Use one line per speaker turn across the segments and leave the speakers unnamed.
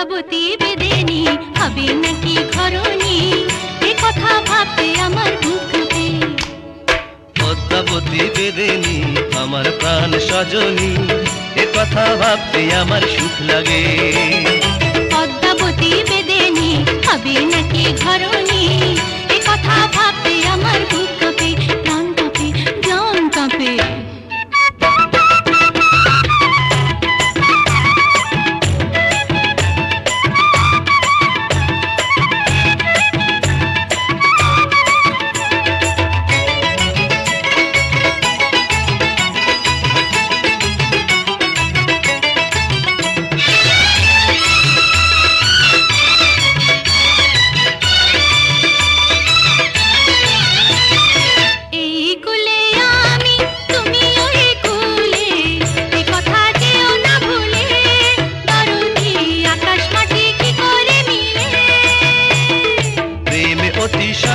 যাবতী বেদেনি হবে নাকি ঘরণী এ কথা ভাবতে আমার বুকে পদ্মাবতী বেদেনি, আমার প্রাণ সজনী, এ কথা ভাবতে আমার সুখ
লাগে।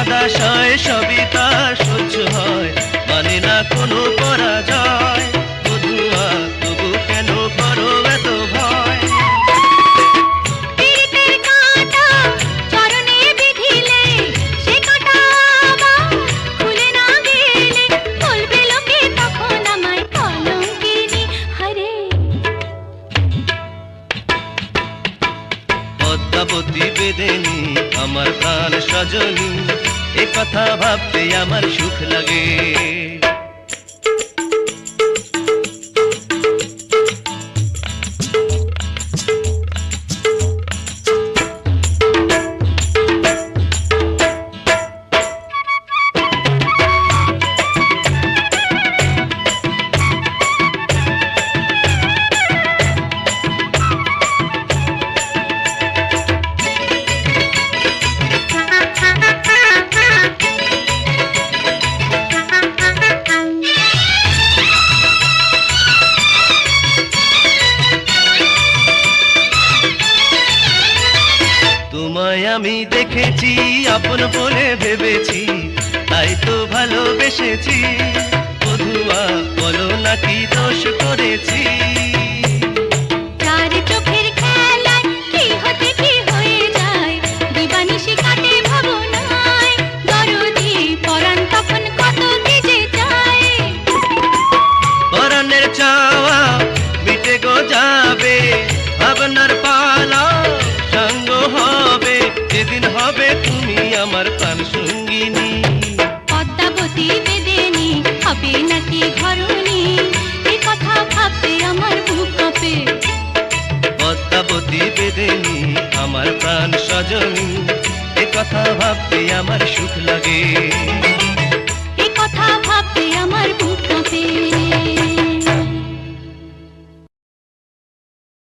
অতি সদা সয় সবই তা সহ্য হয়। মানে না কোনো পরাজয়। বধুয়া তবু কেন করো এত ভয়? পদ্মাবতী বেদেনি আমার প্রাণ সজনী। এ কথা ভাবতে আমার সুখ লাগে তোমায় আমি দেখেছি আপন বলে ভেবেছি তাই তো ভালোবেসেছি। বধুয়া বলো নাকি দোষ করেছি? হবে যেদিন হবে তুমি আমার প্রাণ সঙ্গিনী।
পদ্মাবতী বেদেনি হবে নাকি ঘরণী এ কথা ভাবতে আমার বুক কাঁপে।
পদ্মাবতী বেদেনি আমার প্রাণ সজনী। এ কথা ভাবতে আমার সুখ লাগে।